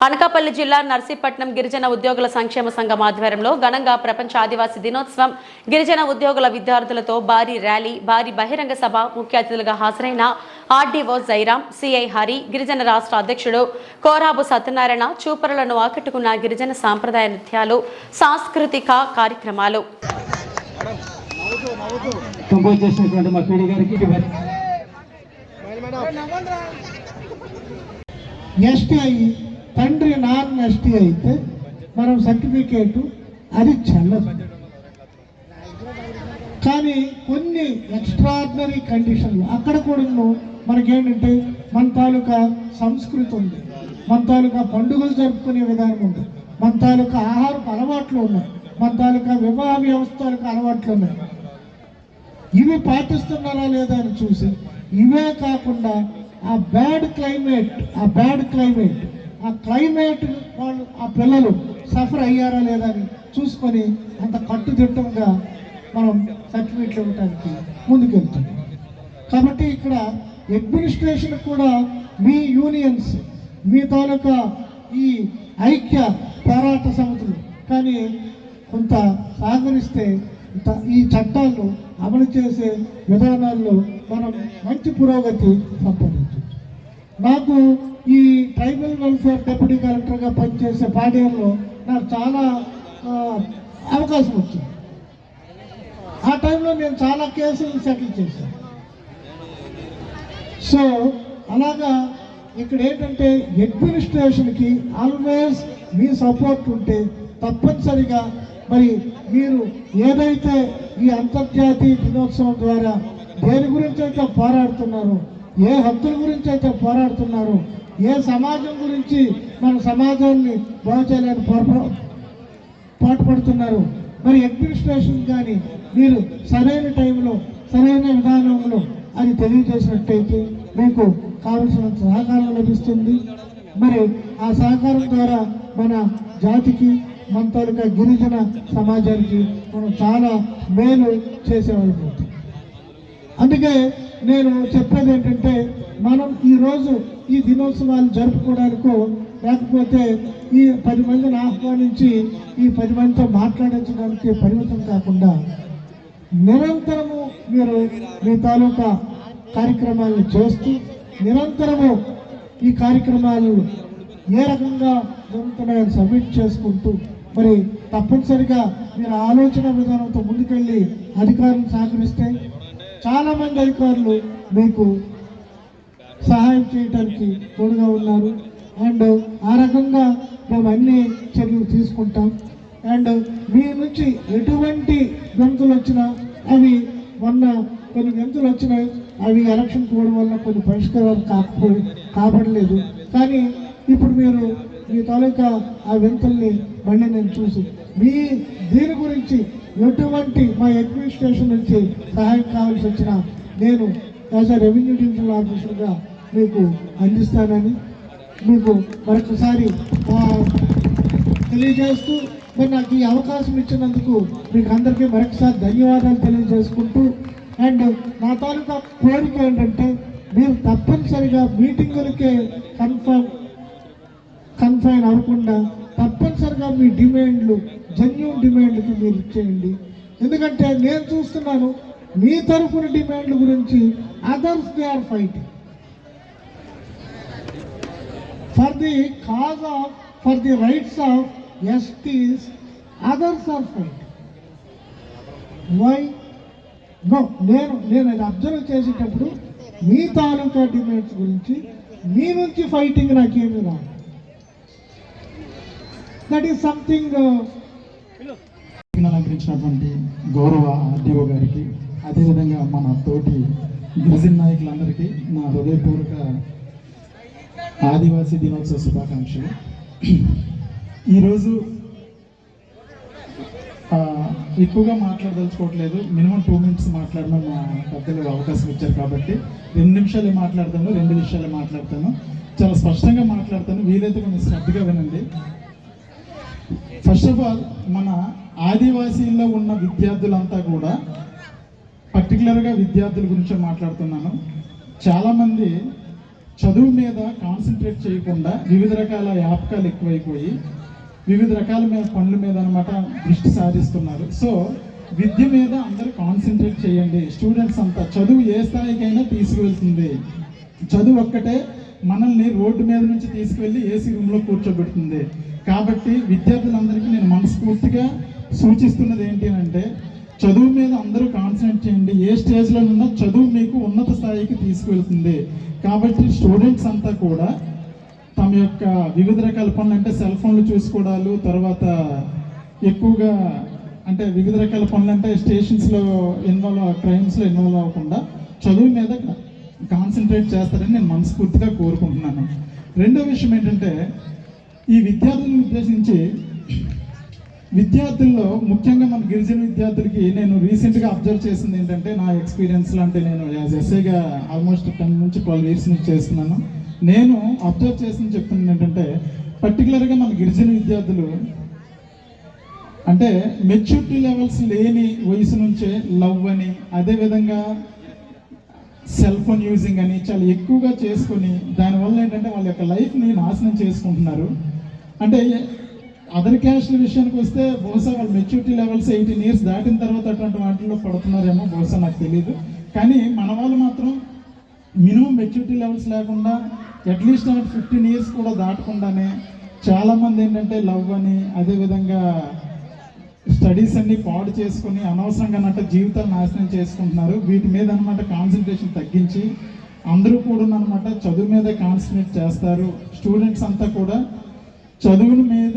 అనకాపల్లి జిల్లా నర్సీపట్నం గిరిజన ఉద్యోగుల సంక్షేమ సంఘం ఆధ్వర్యంలో ఘనంగా ప్రపంచ ఆదివాసీ దినోత్సవం గిరిజన ఉద్యోగుల విద్యార్థులతో భారీ ర్యాలీ భారీ బహిరంగ సభ ముఖ్య అతిథులుగా హాజరైన ఆర్డీఓ జైరాం సిఐ హరి గిరిజన రాష్ట్ర అధ్యక్షుడు కోరాబు సత్యనారాయణ చూపరులను ఆకట్టుకున్న గిరిజన సాంప్రదాయ నృత్యాలు సాంస్కృతిక కార్యక్రమాలు. తండ్రి నాన్ ఎస్టీ అయితే మనం సర్టిఫికేటు అది చెల్లదు. కానీ కొన్ని ఎక్స్ట్రాడినరీ కండిషన్లు అక్కడ కూడా మనకేంటంటే మన తాలూకా సంస్కృతి ఉంది. మన తాలూకా పండుగలు జరుపుకునే విధానం ఉంది. మన తాలూకా ఆహారపు అలవాట్లు ఉన్నాయి. మన తాలూకా వివాహ వ్యవస్థలకు అలవాట్లు ఉన్నాయి. ఇవి పాటిస్తున్నారా లేదా అని చూసి ఇవే కాకుండా ఆ బ్యాడ్ క్లైమేట్ ఆ బ్యాడ్ క్లైమేట్ ఆ క్లైమేట్ వాళ్ళు ఆ పిల్లలు సఫర్ అయ్యారా లేదా అని చూసుకొని అంత కట్టుదిట్టంగా మనం సర్టిఫికెట్లు ఇవ్వడానికి ముందుకెళ్తున్నాం కాబట్టి ఇక్కడ అడ్మినిస్ట్రేషన్ కూడా మీ యూనియన్స్ మీ తాలూకా ఈ ఐక్య పోరాట సమితులు. కానీ కొంత సహకరిస్తే ఈ చట్టాలను అమలు చేసే విధానాల్లో మనం మంచి పురోగతి సంపాదించవచ్చు. నాకు ఈ ట్రైబల్ వెల్ఫేర్ డిప్యూటీ కలెక్టర్గా పనిచేసే పాడేయంలో నాకు చాలా అవకాశం వచ్చింది. ఆ టైంలో నేను చాలా కేసులు సెటిల్ చేశాను. సో అలాగా ఇక్కడ ఏంటంటే అడ్మినిస్ట్రేషన్కి ఆల్వేస్ మీ సపోర్ట్ ఉంటే తప్పనిసరిగా మరి మీరు ఏదైతే ఈ అంతర్జాతీయ దినోత్సవం ద్వారా దేని గురించి అయితే పోరాడుతున్నారో ఏ హక్కుల గురించి అయితే పోరాడుతున్నారో ఏ సమాజం గురించి మన సమాజాన్ని బాగు చేయాలని పాటుపడుతున్నారు. మరి అడ్మినిస్ట్రేషన్ కానీ మీరు సరైన టైంలో సరైన విధానంలో అది తెలియజేసినట్టయితే మీకు కావలసిన సహకారం లభిస్తుంది. మరి ఆ సహకారం ద్వారా మన జాతికి మన తాలూకా గిరిజన సమాజానికి మనం చాలా మేలు చేసేవాళ్ళం. అందుకే నేను చెప్పేది ఏంటంటే మనం ఈరోజు ఈ దినోత్సవాలు జరుపుకోవడానికో లేకపోతే ఈ పది మందిని ఆహ్వానించి ఈ పది మందితో మాట్లాడించడానికి పరిమితం కాకుండా నిరంతరము మీరు మీ తాలూకా కార్యక్రమాలను చేస్తూ నిరంతరము ఈ కార్యక్రమాలు ఏ రకంగా జరుగుతున్నాయని సబ్మిట్ చేసుకుంటూ మరి తప్పనిసరిగా మీరు ఆలోచన విధానంతో ముందుకెళ్ళి అధికారులు సహకరిస్తే చాలామంది అధికారులు మీకు సహాయం చేయడానికి తోడుగా ఉన్నారు. అండ్ ఆ రకంగా మేము అన్ని చర్యలు తీసుకుంటాం. అండ్ మీ నుంచి ఎటువంటి గంతులు వచ్చినా అవి మొన్న కొన్ని గంతులు వచ్చినాయి. అవి ఎలక్షన్ పోవడం వల్ల కొన్ని పరిష్కారాలు కాకపోయి కాబడలేదు. కానీ ఇప్పుడు మీరు మీ తాలూకా ఆ వింతల్ని మళ్ళీ నేను చూసి మీ దీని గురించి ఎటువంటి మా అడ్మినిస్ట్రేషన్ నుంచి సహాయం కావాల్సి వచ్చినా నేను యాజ్ అ రెవెన్యూ డివిజనల్ ఆఫీసర్గా మీకు అందిస్తానని మీకు మరొకసారి తెలియజేస్తూ మరి నాకు ఈ అవకాశం ఇచ్చినందుకు మీకు అందరికీ మరొకసారి ధన్యవాదాలు తెలియజేసుకుంటూ అండ్ నా తాలూకా కోరిక ఏంటంటే మీరు తప్పనిసరిగా మీటింగులకే కన్ఫర్మ్ కన్ఫైన్ అవ్వకుండా తప్పనిసరిగా మీ డిమాండ్లు జెన్యున్ డిమాండ్కి మీరు ఇచ్చేయండి. ఎందుకంటే నేను చూస్తున్నాను మీ తరఫున డిమాండ్ల గురించి others they are fighting. For the cause of for the rights of STs others are fighting. Why no నేను నేను అది అబ్జర్వ్ చేసేటప్పుడు మీ తాలూకా డిమాండ్స్ గురించి మీ నుంచి ఫైటింగ్ నాకేమీ రాదు. దట్ ఈస్ సంథింగ్ అలంకరించినటువంటి గౌరవ ఆర్డీఓ గారికి అదేవిధంగా మన తోటి గిరిజన నాయకులందరికీ నా హృదయపూర్వక ఆదివాసీ దినోత్సవ శుభాకాంక్షలు. ఈరోజు ఎక్కువగా మాట్లాడదలుచుకోవట్లేదు. మినిమం టూ మినిట్స్ మాట్లాడడం మా పెద్దలు అవకాశం ఇచ్చారు కాబట్టి రెండు నిమిషాలే మాట్లాడతాను రెండు నిమిషాలు మాట్లాడతాను. చాలా స్పష్టంగా మాట్లాడతాను. వీలైతే కొంచెం శ్రద్ధగా వినండి. ఫస్ట్ ఆఫ్ ఆల్ మన ఆదివాసీల్లో ఉన్న విద్యార్థులంతా కూడా పర్టికులర్గా విద్యార్థుల గురించి మాట్లాడుతున్నాను. చాలామంది చదువు మీద కాన్సన్ట్రేట్ చేయకుండా వివిధ రకాల యాపకాలు ఎక్కువైపోయి వివిధ రకాల మీద పనుల మీద అనమాట దృష్టి సాధిస్తున్నారు సో విద్య మీద అందరూ కాన్సన్ట్రేట్ చేయండి. స్టూడెంట్స్ అంతా చదువు ఏ స్థాయికైనా తీసుకువెళ్తుంది. చదువు ఒక్కటే మనల్ని రోడ్డు మీద నుంచి తీసుకువెళ్ళి ఏసీ రూమ్లో కూర్చోబెడుతుంది. కాబట్టి విద్యార్థులందరికీ నేను మనస్ఫూర్తిగా సూచిస్తున్నది ఏంటి అంటే చదువు మీద అందరూ కాన్సన్ట్రేట్ చేయండి. ఏ స్టేజ్లో ఉన్నా చదువు మీకు ఉన్నత స్థాయికి తీసుకువెళ్తుంది. కాబట్టి స్టూడెంట్స్ అంతా కూడా తమ యొక్క వివిధ రకాల పనులు అంటే సెల్ ఫోన్లు చూసుకోవడాలు తర్వాత ఎక్కువగా అంటే వివిధ రకాల పనులు అంటే స్టేషన్స్లో ఇన్వాల్వ్ క్రైమ్స్లో ఇన్వాల్వ్ అవ్వకుండా చదువు మీద కాన్సన్ట్రేట్ చేస్తారని నేను మనస్ఫూర్తిగా కోరుకుంటున్నాను. రెండో విషయం ఏంటంటే ఈ విద్యార్థులను ఉద్దేశించి విద్యార్థుల్లో ముఖ్యంగా మన గిరిజన విద్యార్థులకి నేను రీసెంట్గా అబ్జర్వ్ చేసింది ఏంటంటే నా ఎక్స్పీరియన్స్ అంటే నేను యాజ్ ఎస్ఏగా ఆల్మోస్ట్ టెన్ నుంచి ట్వెల్వ్ ఇయర్స్ నుంచి చేస్తున్నాను. నేను అబ్జర్వ్ చేసింది చెప్తుంది ఏంటంటే పర్టికులర్గా మన గిరిజన విద్యార్థులు అంటే మెచ్యూరిటీ లెవెల్స్ లేని వయసు నుంచే లవ్ అని అదేవిధంగా సెల్ ఫోన్ యూజింగ్ అని చాలా ఎక్కువగా చేసుకొని దానివల్ల ఏంటంటే వాళ్ళ యొక్క లైఫ్ని నాశనం చేసుకుంటున్నారు. అంటే అదర్ క్యాస్ట్ విషయానికి వస్తే బహుశా వాళ్ళు మెచ్యూరిటీ లెవెల్స్ ఎయిటీన్ ఇయర్స్ దాటిన తర్వాత అటువంటి వాటిల్లో పడుతున్నారేమో బహుశా నాకు తెలియదు కానీ మన వాళ్ళు మాత్రం మినిమం మెచ్యూరిటీ లెవెల్స్ లేకుండా అట్లీస్ట్ ఫిఫ్టీన్ ఇయర్స్ కూడా దాటకుండానే చాలామంది ఏంటంటే లవ్ అని అదేవిధంగా స్టడీస్ అన్ని పాడు చేసుకుని అనవసరంగా అన్నట్టు జీవితాలు నాశనం చేసుకుంటున్నారు. వీటి మీద అనమాట కాన్సన్ట్రేషన్ తగ్గించి అందరూ కూడా అనమాట చదువు మీదే కాన్సన్ట్రేట్ చేస్తారు. స్టూడెంట్స్ అంతా కూడా చదువుల మీద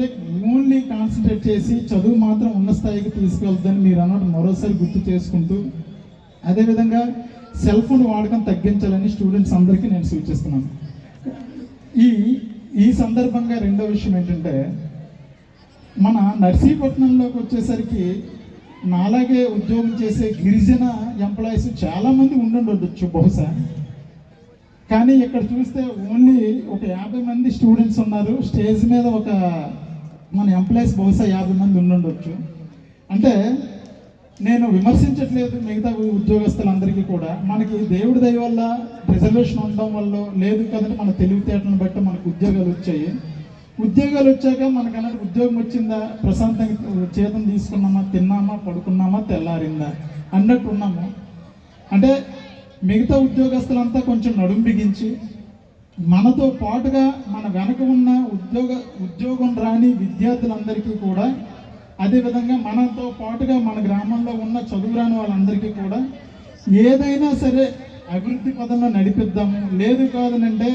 ఓన్లీ కాన్సన్ట్రేట్ చేసి చదువు మాత్రం ఉన్న స్థాయికి తీసుకెళ్తుందని మీరు అన్నట్టు మరోసారి గుర్తు చేసుకుంటూ అదేవిధంగా సెల్ ఫోన్ వాడకం తగ్గించాలని స్టూడెంట్స్ అందరికీ నేను సూచిస్తున్నాను. ఈ ఈ సందర్భంగా రెండో విషయం ఏంటంటే మన నర్సీపట్నంలోకి వచ్చేసరికి నాలాగే ఉద్యోగం చేసే గిరిజన ఎంప్లాయీస్ చాలామంది ఉండుండొచ్చు బహుశా. కానీ ఇక్కడ చూస్తే ఓన్లీ ఒక యాభై మంది స్టూడెంట్స్ ఉన్నారు. స్టేజ్ మీద ఒక మన ఎంప్లాయీస్ బహుశా యాభై మంది ఉండుండొచ్చు. అంటే నేను విమర్శించట్లేదు మిగతా ఉద్యోగస్తులందరికీ కూడా. మనకి దేవుడి దయ వల్ల రిజర్వేషన్ ఉండడం వల్ల లేదు కదంటే మన తెలివితేటలను బట్టి మనకు ఉద్యోగాలు వచ్చాయి. ఉద్యోగాలు వచ్చాక మనకు అన్నట్టు ఉద్యోగం వచ్చిందా ప్రశాంతంగా చేతం తీసుకున్నామా తిన్నామా పడుకున్నామా తెల్లారిందా అన్నట్టు ఉన్నాము. అంటే మిగతా ఉద్యోగస్తులంతా కొంచెం నడుం బిగించి మనతో పాటుగా మన వెనక ఉన్న ఉద్యోగ ఉద్యోగం రాని విద్యార్థులందరికీ కూడా అదేవిధంగా మనతో పాటుగా మన గ్రామంలో ఉన్న చదువు రాని వాళ్ళందరికీ కూడా ఏదైనా సరే అభివృద్ధి పదంలో నడిపిద్దాము. లేదు కాదనంటే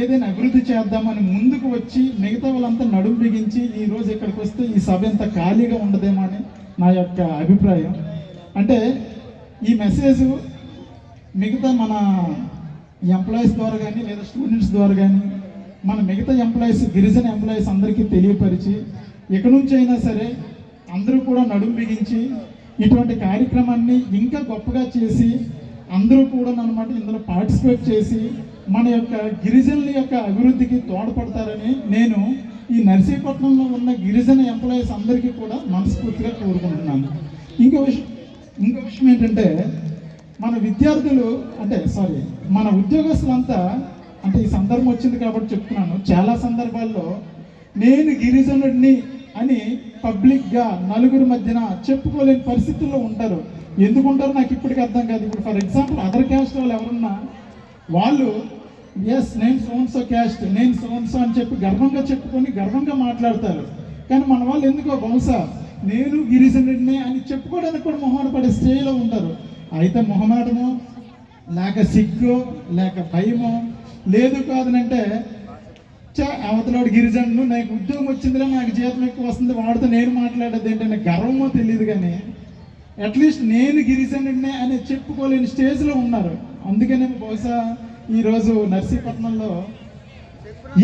ఏదైనా అభివృద్ధి చేద్దామని ముందుకు వచ్చి మిగతా వాళ్ళంతా నడుం బిగించి ఈరోజు ఇక్కడికి వస్తే ఈ సభ ఎంత ఖాళీగా ఉండదేమో అని నా యొక్క అభిప్రాయం. అంటే ఈ మెసేజ్ మిగతా మన ఎంప్లాయీస్ ద్వారా కానీ లేదా స్టూడెంట్స్ ద్వారా కానీ మన మిగతా ఎంప్లాయీస్ గిరిజన ఎంప్లాయీస్ అందరికీ తెలియపరిచి ఇక నుంచి అయినా సరే అందరూ కూడా నడుము బిగించి ఇటువంటి కార్యక్రమాన్ని ఇంకా గొప్పగా చేసి అందరూ కూడా అనమాట ఇందులో పార్టిసిపేట్ చేసి మన యొక్క గిరిజనుల యొక్క అభివృద్ధికి తోడ్పడతారని నేను ఈ నర్సీపట్నంలో ఉన్న గిరిజన ఎంప్లాయీస్ అందరికీ కూడా మనస్ఫూర్తిగా కోరుకుంటున్నాను. ఇంకో విషయం ఇంకో విషయం ఏంటంటే మన విద్యార్థులు అంటే సారీ మన ఉద్యోగస్తులంతా అంటే ఈ సందర్భం వచ్చింది కాబట్టి చెప్తున్నాను. చాలా సందర్భాల్లో నేను గిరిజనుడిని అని పబ్లిక్గా నలుగురి మధ్యన చెప్పుకోలేని పరిస్థితుల్లో ఉంటారు. ఎందుకు ఉంటారో నాకు ఇప్పటికీ అర్థం కాదు. ఇప్పుడు ఫర్ ఎగ్జాంపుల్ అదర్ క్యాస్ట్ వాళ్ళు ఎవరున్నా వాళ్ళు ఎస్ నేను సోన్సో క్యాస్ట్ నేను సోన్సో అని చెప్పి గర్వంగా చెప్పుకొని గర్వంగా మాట్లాడతారు. కానీ మన వాళ్ళు ఎందుకో బహుశా నేను గిరిజనుడినే అని చెప్పుకోవడానికి కూడా మొహమాట పడే స్టేజ్లో ఉంటారు. అయితే మొహమాటమో లేక సిగ్గు లేక భయమో లేదు కాదనంటే చా అవతలాడు గిరిజను నాకు ఉద్యోగం వచ్చిందిరా నాకు జీతం ఎక్కువ వస్తుంది వాడితో నేను మాట్లాడేది ఏంటంటే గర్వమో తెలియదు కానీ అట్లీస్ట్ నేను గిరిజనుడినే అని చెప్పుకోలేని స్టేజ్లో ఉన్నారు. అందుకనే బహుశా ఈరోజు నర్సీపట్నంలో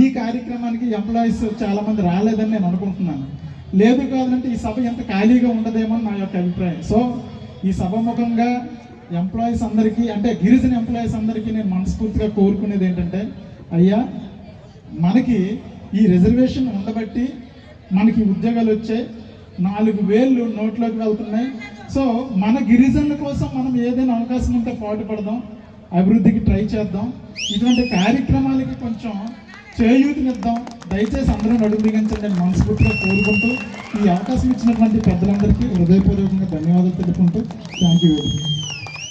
ఈ కార్యక్రమానికి ఎంప్లాయీస్ చాలామంది రాలేదని నేను అనుకుంటున్నాను. లేదు కాదంటే ఈ సభ ఎంత ఖాళీగా ఉండదేమో అని నా యొక్క అభిప్రాయం. సో ఈ సభముఖంగా ఎంప్లాయీస్ అందరికీ అంటే గిరిజన ఎంప్లాయీస్ అందరికీ నేను మనస్ఫూర్తిగా కోరుకునేది ఏంటంటే అయ్యా మనకి ఈ రిజర్వేషన్ ఉండబట్టి మనకి ఉద్యోగాలు వచ్చాయి. నాలుగు వేలు నోట్లోకి వెళ్తున్నాయి. సో మన గిరిజనుల కోసం మనం ఏదైనా అవకాశం ఉంటే పాటుపడదాం. అభివృద్ధికి ట్రై చేద్దాం. ఇటువంటి కార్యక్రమాలకి కొంచెం చేయూతనిద్దాం దయచేసి అందరం నడుము బిగించండి అని మనస్ఫూర్తిగా కోరుకుంటూ ఈ అవకాశం ఇచ్చినటువంటి పెద్దలందరికీ హృదయపూర్వకంగా ధన్యవాదాలు తెలుపుకుంటూ థ్యాంక్ యూ వెరీ మచ్